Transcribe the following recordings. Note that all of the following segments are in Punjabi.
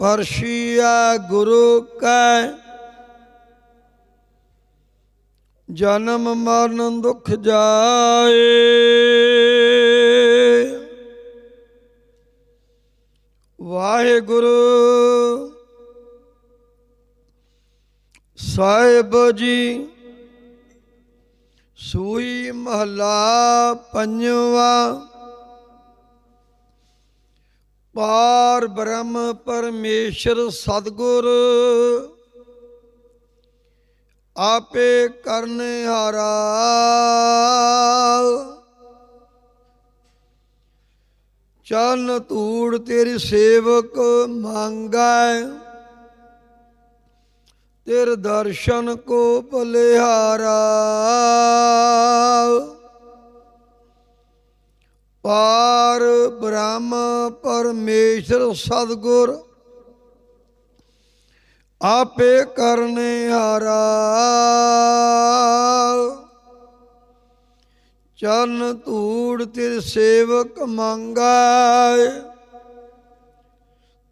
ਪਰਸ਼ੀਆ ਗੁਰੂ ਕੈ ਜਨਮ ਮਰਨ ਦੁਖ ਜਾਏ। ਵਾਹਿਗੁਰੂ ਸਾਹਿਬ ਜੀ ਸੂਈ ਮਹਲਾ ਪੰਜਵਾ ਪਾਰ ਬ੍ਰਹਮ ਪਰਮੇਸ਼ਰ ਸਤਗੁਰ, ਆਪੇ ਕਰਨ ਹਾਰਾ। ਚਰਨ ਧੂੜ ਤੇਰੀ ਸੇਵਕ ਮੰਗੈ, ਤੇਰੇ ਦਰਸ਼ਨ ਕੋ ਭਲਿਹਾਰਾ ਪਾਰ ਬ੍ਰਹਮ ਪਰਮੇਸ਼ਰ ਸਤਗੁਰ, ਆਪੇ ਕਰਨੇ ਹਾਰਾ। ਚਰਨ ਧੂੜ ਤੇਰੇ ਸੇਵਕ ਮੰਗਾਏ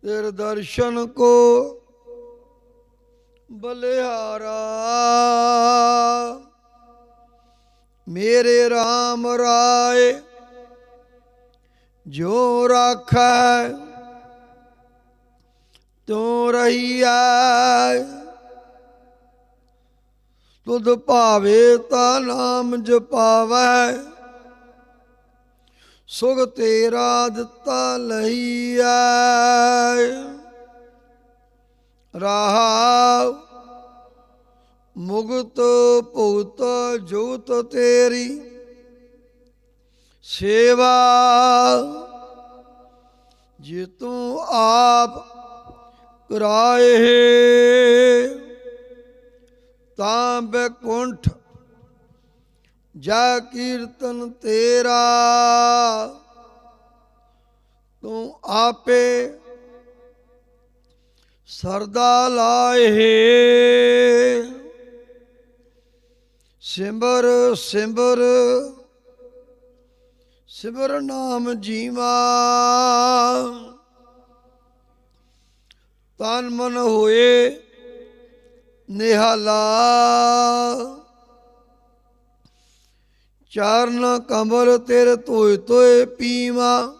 ਤੇਰੇ ਦਰਸ਼ਨ ਕੋ ਬਲਿਹਾਰਾ। ਮੇਰੇ RAM ਰਾਏ ਜੋ ਰਾਖੈ, ਤੂੰ ਰਹੀਐ। ਤੁਧ ਭਾਵੇ ਤਾ ਨਾਮ ਜਪਾਵੈ ਸੁਖ ਤੇਰਾ ਦਿੱਤਾ ਲਈਐ। ਰਹਾ ਮੁਗਤ ਭੂਤ ਜੋਤ ਤੇਰੀ ਸੇਵਾ ਜੇ ਤੂੰ ਆਪ ਕਰਾਏ ਤਾਂ ਬੈਕੁੰਠ ਜਾ ਕੀਰਤਨ ਤੇਰਾ। ਤੂੰ ਆਪੇ ਸਰਦਾ ਲਾਏ। ਸਿਮਰ ਸਿਮਰ ਸਿਮਰ ਨਾਮ ਜੀਵਾ। ਤਨ ਮਨ ਹੋਏ ਨਿਹਾਲਾ ਚਰਨ ਕਮਲ ਤੇਰੇ ਧੋਏ ਧੋਏ ਪੀਵਾ।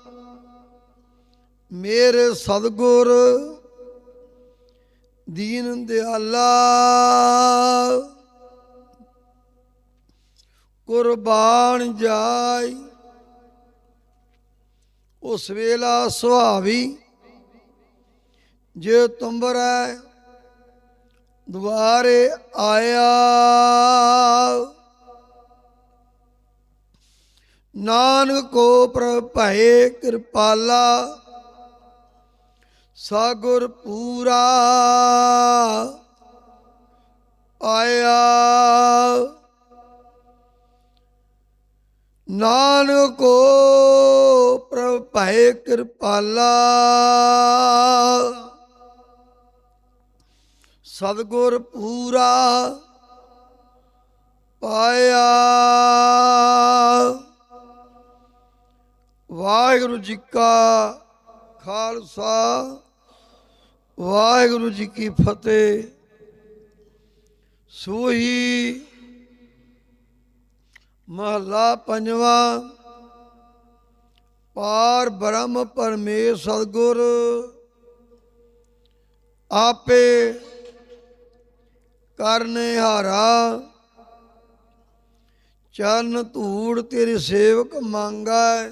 ਮੇਰੇ ਸਤਗੁਰ ਦੀਨ ਦਿਆਲਾ। ਕੁਰਬਾਨ ਜਾਈ ਉਸ ਵੇਲਾ ਸੁਹਾਵੀ, ਜੇ ਤੁੰਬਰੈ ਦੁਆਰੇ ਆਇਆ। ਨਾਨਕ ਕੋ ਪ੍ਰਭੈ ਕਿਰਪਾਲਾ, ਸਾਗੁਰ ਪੂਰਾ ਆਇਆ। ਨਾਨਕ ਕੋ ਪ੍ਰਭੈ ਕਿਰਪਾਲਾ। ਸਤਗੁਰ ਪੂਰਾ ਪਾਇਆ। ਵਾਹਿਗੁਰੂ ਜੀ ਕਾ ਖਾਲਸਾ, ਵਾਹਿਗੁਰੂ ਜੀ ਕੀ ਫਤਿਹ। ਸੋਹੀ ਮਹਲਾ ਪੰਜਵਾਂ ਪਾਰ ਬ੍ਰਹਮ ਪਰਮੇਸ਼ ਸਤਗੁਰ, ਆਪੇ ਕਰਨੇ ਹਾਰਾ। ਚਰਨ ਧੂੜ ਤੇਰੇ ਸੇਵਕ ਮੰਗੈ,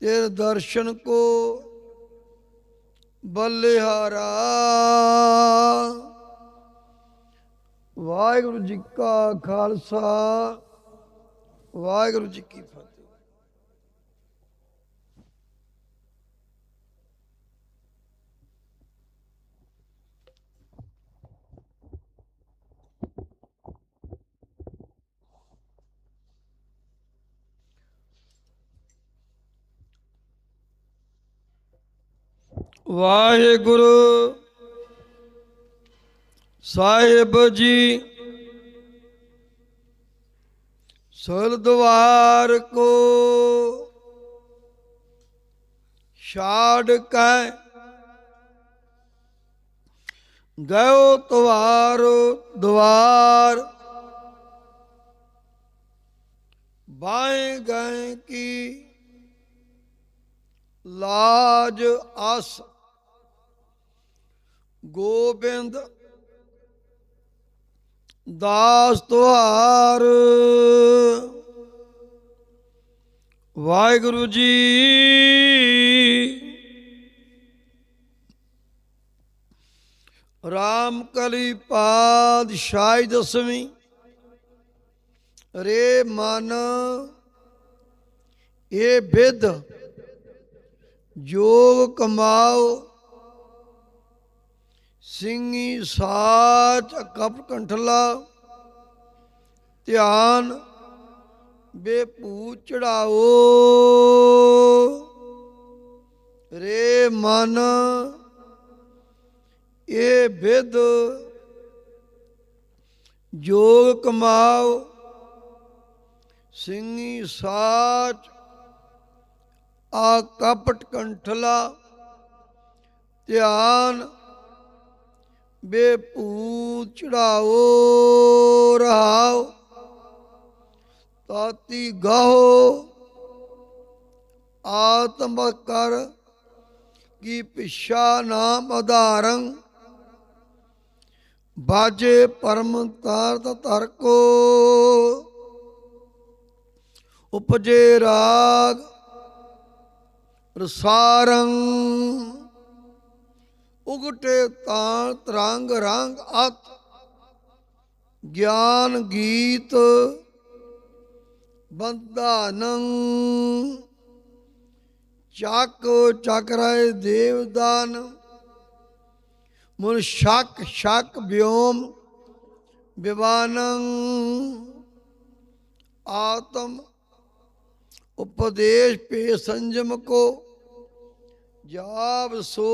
ਤੇਰੇ ਦਰਸ਼ਨ ਕੋ ਬਲਿਹਾਰਾ ਵਾਹਿਗੁਰੂ ਜੀ ਕਾ ਖਾਲਸਾ, ਵਾਹਿਗੁਰੂ ਜੀ ਕੀ ਫਤਿਹ। ਵਾਹਿਗੁਰੂ ਸਾਹਿਬ ਜੀ ਸੋਲ ਦਵਾਰ ਕੋ ਛਾੜ ਕੈ ਗਇਓ ਤਵਾਰ ਦੁਆਰ ਬਾਏ ਗਏ ਕੀ ਲਾਜ ਆਸ। ਗੋਬਿੰਦ ਦਾਸ ਤੁਹਾਰ। ਵਾਹਿਗੁਰੂ ਜੀ ਰਾਮ ਕਲੀ ਪਾਦਸ਼ਾਹੀ ਦਸਵੀਂ। ਰੇ ਮਨ, ਇਹ ਵਿਦ ਜੋਗ ਕਮਾਓ। ਸਿੰਘੀ ਸਾਚ ਕਪ ਕੰਠਲਾ। ਧਿਆਨ ਬੇਪੂ ਚੜਾਓ। ਰੇ ਮਨ ਇਹ ਵਿਦ ਜੋਗ ਕਮਾਓ। ਸਿੰਘੀ ਸਾਚ ਆ ਕਪਟ ਕੰਠਲਾ, ਧਿਆਨ ਬੇਪੂ ਚੜਾਓ, ਰਹਾਓ, ਤਾਤੀ ਗਾਹੋ, ਆਤਮ ਕਰ, ਕੀ ਪਿਛਾ ਨਾਮ ਆਧਾਰੰ, ਬਾਜੇ ਪਰਮ ਤਾਰਤ ਧਰ ਕੋ, ਉਪਜੇ ਰਾਗ ਰਸਾਰੰ ਉਗਟੇ ਤਾਲ ਤਰੰਗ ਰੰਗ ਅਤ, ਗਿਆਨ ਗੀਤ ਬੰਧਾਨੰ। ਚੱਕ ਚਕਰਾਏ ਦੇਵਦਾਨ, ਮੁਨ ਸ਼ਕ ਸ਼ਕ ਵਿਓਮ ਵਿਵਾਨੰ ਆਤਮ ਉਪਦੇਸ਼ ਪੇ ਸੰਜਮ ਕੋ ਜਾਪ ਸੋ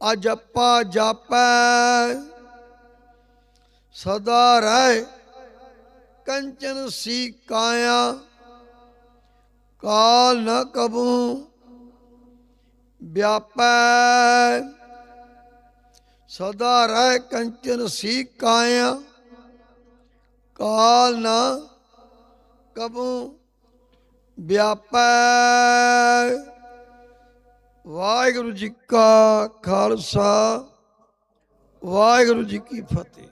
ਅਜਪਾ ਜਾਪੈ। ਸਦਾ ਰਹਿ ਕੰਚਨ ਸੀ ਕਾਇਆ, ਕਾਲ ਨ ਕਬੂ ਵਿਆਪੈ। ਸਦਾ ਰਹਿ ਕੰਚਨ ਸੀ ਕਾਇਆ, ਕਾਲ ਨ ਕਬੂ ਵਿਆਪੈ। ਵਾਹਿਗੁਰੂ ਜੀ ਕਾ ਖਾਲਸਾ ਵਾਹਿਗੁਰੂ ਜੀ ਕੀ ਫਤਿਹ।